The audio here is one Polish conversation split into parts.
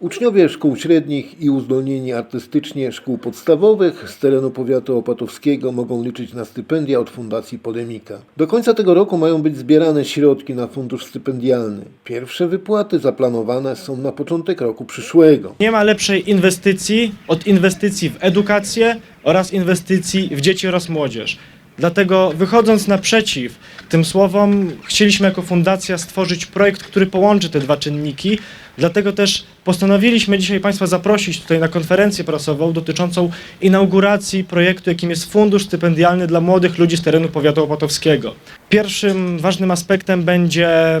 Uczniowie szkół średnich i uzdolnieni artystycznie szkół podstawowych z terenu powiatu opatowskiego mogą liczyć na stypendia od Fundacji Polemika. Do końca tego roku mają być zbierane środki na fundusz stypendialny. Pierwsze wypłaty zaplanowane są na początek roku przyszłego. Nie ma lepszej inwestycji od inwestycji w edukację oraz inwestycji w dzieci oraz młodzież. Dlatego wychodząc naprzeciw tym słowom, chcieliśmy jako fundacja stworzyć projekt, który połączy te dwa czynniki. Dlatego też postanowiliśmy dzisiaj Państwa zaprosić tutaj na konferencję prasową dotyczącą inauguracji projektu, jakim jest Fundusz Stypendialny dla młodych ludzi z terenu powiatu opatowskiego. Pierwszym ważnym aspektem będzie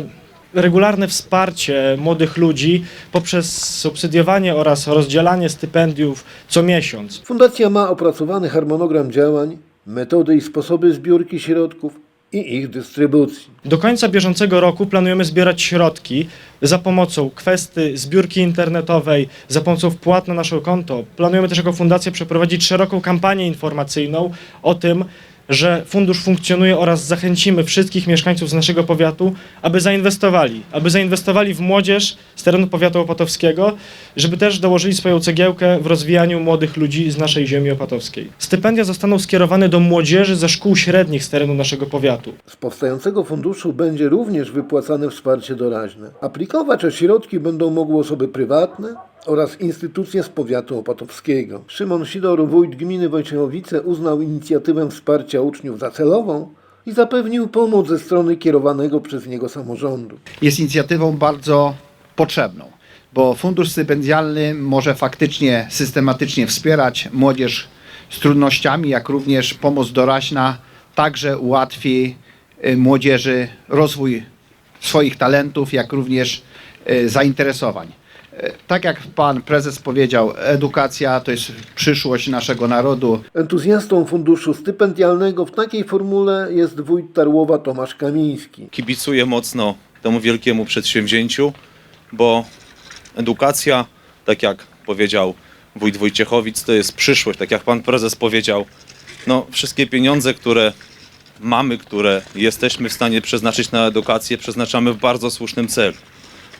regularne wsparcie młodych ludzi poprzez subsydiowanie oraz rozdzielanie stypendiów co miesiąc. Fundacja ma opracowany harmonogram działań, metody i sposoby zbiórki środków i ich dystrybucji. Do końca bieżącego roku planujemy zbierać środki za pomocą kwestii zbiórki internetowej, za pomocą wpłat na nasze konto. Planujemy też jako fundacja przeprowadzić szeroką kampanię informacyjną o tym, że fundusz funkcjonuje oraz zachęcimy wszystkich mieszkańców z naszego powiatu, aby zainwestowali, aby zainwestowali w młodzież z terenu powiatu opatowskiego, żeby też dołożyli swoją cegiełkę w rozwijaniu młodych ludzi z naszej ziemi opatowskiej. Stypendia zostaną skierowane do młodzieży ze szkół średnich z terenu naszego powiatu. Z powstającego funduszu będzie również wypłacane wsparcie doraźne. Aplikować o środki będą mogły osoby prywatne oraz instytucje z powiatu opatowskiego. Szymon Sidor, wójt gminy Wojciechowice, uznał inicjatywę wsparcia uczniów za celową i zapewnił pomoc ze strony kierowanego przez niego samorządu. jest inicjatywą bardzo potrzebną, bo fundusz stypendialny może faktycznie systematycznie wspierać młodzież z trudnościami, jak również pomoc doraźna także ułatwi y, młodzieży rozwój swoich talentów, jak również y, zainteresowań. Y, Tak jak pan prezes powiedział, edukacja to jest przyszłość naszego narodu. Entuzjastą funduszu stypendialnego w takiej formule jest wójt Tarłowa Tomasz Kamiński. kibicuję mocno temu wielkiemu przedsięwzięciu, bo edukacja, tak jak powiedział wójt Wojciechowic, to jest przyszłość, tak jak pan prezes powiedział. No, wszystkie pieniądze, które mamy, które jesteśmy w stanie przeznaczyć na edukację, przeznaczamy w bardzo słusznym celu.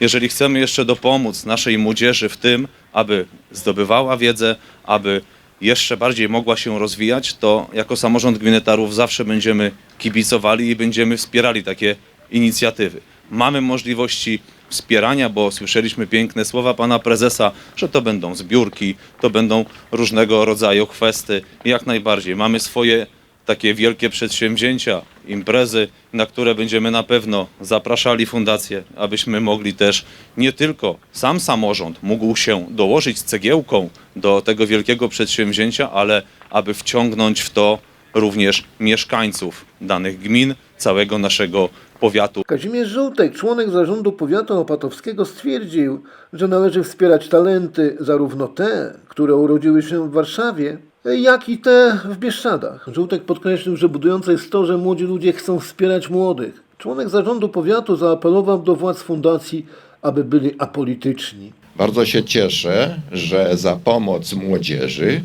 Jeżeli chcemy jeszcze dopomóc naszej młodzieży w tym, aby zdobywała wiedzę, aby jeszcze bardziej mogła się rozwijać, to jako samorząd gminy Tarłów zawsze będziemy kibicowali i będziemy wspierali takie inicjatywy. Mamy możliwości wspierania, bo słyszeliśmy piękne słowa pana prezesa, że to będą zbiórki, to będą różnego rodzaju kwestie. Jak najbardziej. Mamy swoje takie wielkie przedsięwzięcia, imprezy, na które będziemy na pewno zapraszali fundację, abyśmy mogli też nie tylko sam samorząd mógł się dołożyć cegiełką do tego wielkiego przedsięwzięcia, ale aby wciągnąć w to również mieszkańców danych gmin, całego naszego powiatu. Kazimierz Żółtek, członek zarządu powiatu opatowskiego, stwierdził, że należy wspierać talenty zarówno te, które urodziły się w Warszawie, jak i te w Bieszczadach. Żółtek podkreślił, że budujące jest to, że młodzi ludzie chcą wspierać młodych. Członek zarządu powiatu zaapelował do władz fundacji, aby byli apolityczni. Bardzo się cieszę, że za pomoc młodzieży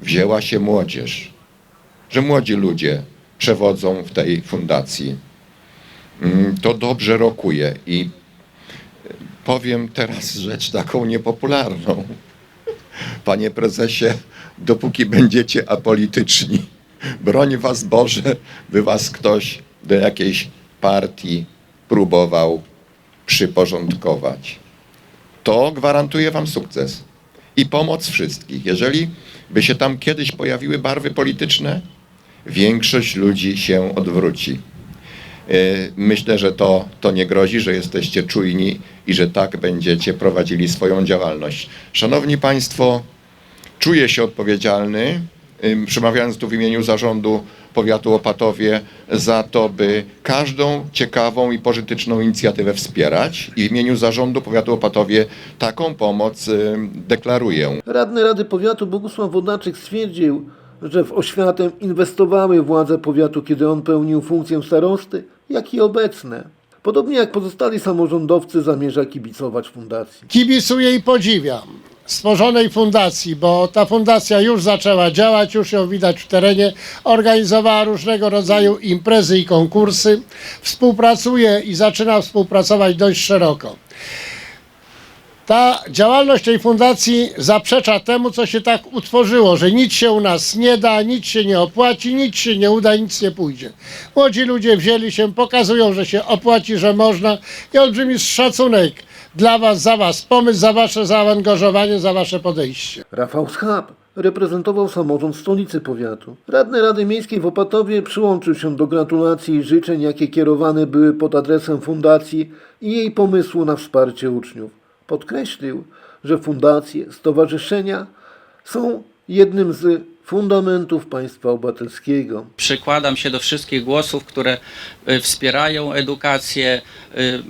wzięła się młodzież, że młodzi ludzie przewodzą w tej fundacji. Mm, To dobrze rokuje i powiem teraz rzecz taką niepopularną. Panie prezesie, dopóki będziecie apolityczni, broń was Boże, by was ktoś do jakiejś partii próbował przyporządkować to gwarantuje Wam sukces i pomoc wszystkich. Jeżeli by się tam kiedyś pojawiły barwy polityczne, większość ludzi się odwróci. Yy, Myślę, że to, to nie grozi, że jesteście czujni i że tak będziecie prowadzili swoją działalność. Szanowni Państwo, czuję się odpowiedzialny, przemawiając tu w imieniu zarządu powiatu Opatowie, za to, by każdą ciekawą i pożyteczną inicjatywę wspierać i w imieniu zarządu powiatu Opatowie taką pomoc deklaruję. Radny Rady Powiatu Bogusław Wodaczyk stwierdził, że w oświatę inwestowały władze powiatu, kiedy on pełnił funkcję starosty, jak i obecne. Podobnie jak pozostali samorządowcy zamierza kibicować fundacji. kibicuję i podziwiam stworzonej fundacji, bo ta fundacja już zaczęła działać, już ją widać w terenie, organizowała różnego rodzaju imprezy i konkursy, współpracuje i zaczyna współpracować dość szeroko. Ta działalność tej fundacji zaprzecza temu, co się tak utworzyło, że nic się u nas nie da, nic się nie opłaci, nic się nie uda, nic nie pójdzie. Młodzi ludzie wzięli się, pokazują, że się opłaci, że można i olbrzymi szacunek dla Was, za Was pomysł, za Wasze zaangażowanie, za Wasze podejście. Rafał Schab reprezentował samorząd stolicy powiatu. Radny Rady Miejskiej w Opatowie przyłączył się do gratulacji i życzeń, jakie kierowane były pod adresem fundacji i jej pomysłu na wsparcie uczniów. Podkreślił, że fundacje, stowarzyszenia są jednym z fundamentów państwa obywatelskiego. przykładam się do wszystkich głosów, które y, wspierają edukację, y,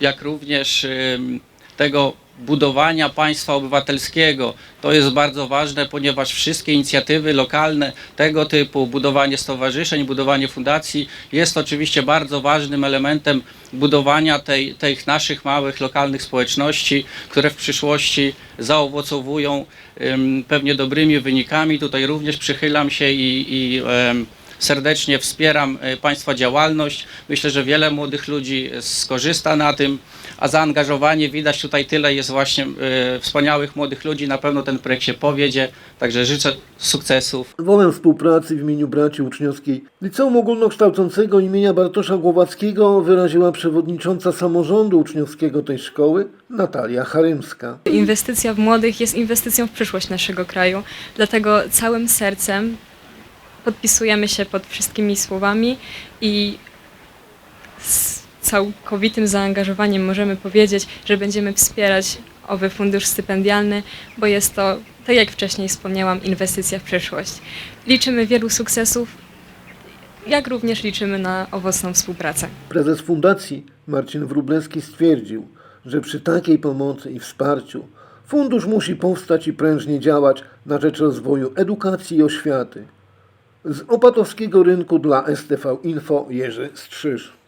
jak również y, tego budowania państwa obywatelskiego. To jest bardzo ważne, ponieważ wszystkie inicjatywy lokalne tego typu, budowanie stowarzyszeń, budowanie fundacji jest oczywiście bardzo ważnym elementem budowania tej, tych naszych małych lokalnych społeczności, które w przyszłości zaowocowują ym, pewnie dobrymi wynikami. Tutaj również przychylam się i, i em, serdecznie wspieram e, Państwa działalność. Myślę, że wiele młodych ludzi skorzysta na tym, a zaangażowanie widać tutaj tyle jest właśnie e, wspaniałych młodych ludzi. Na pewno ten projekt się powiedzie, także życzę sukcesów. Wolę współpracy w imieniu braci uczniowskiej Liceum Ogólnokształcącego imienia Bartosza Głowackiego wyraziła przewodnicząca samorządu uczniowskiego tej szkoły Natalia Charymska. Inwestycja w młodych jest inwestycją w przyszłość naszego kraju, dlatego całym sercem podpisujemy się pod wszystkimi słowami i z całkowitym zaangażowaniem możemy powiedzieć, że będziemy wspierać owy fundusz stypendialny, bo jest to, tak jak wcześniej wspomniałam, inwestycja w przyszłość. Liczymy wielu sukcesów, jak również liczymy na owocną współpracę. Prezes fundacji Marcin Wróblewski stwierdził, że przy takiej pomocy i wsparciu fundusz musi powstać i prężnie działać na rzecz rozwoju edukacji i oświaty. Z opatowskiego rynku dla STV Info Jerzy Strzyż.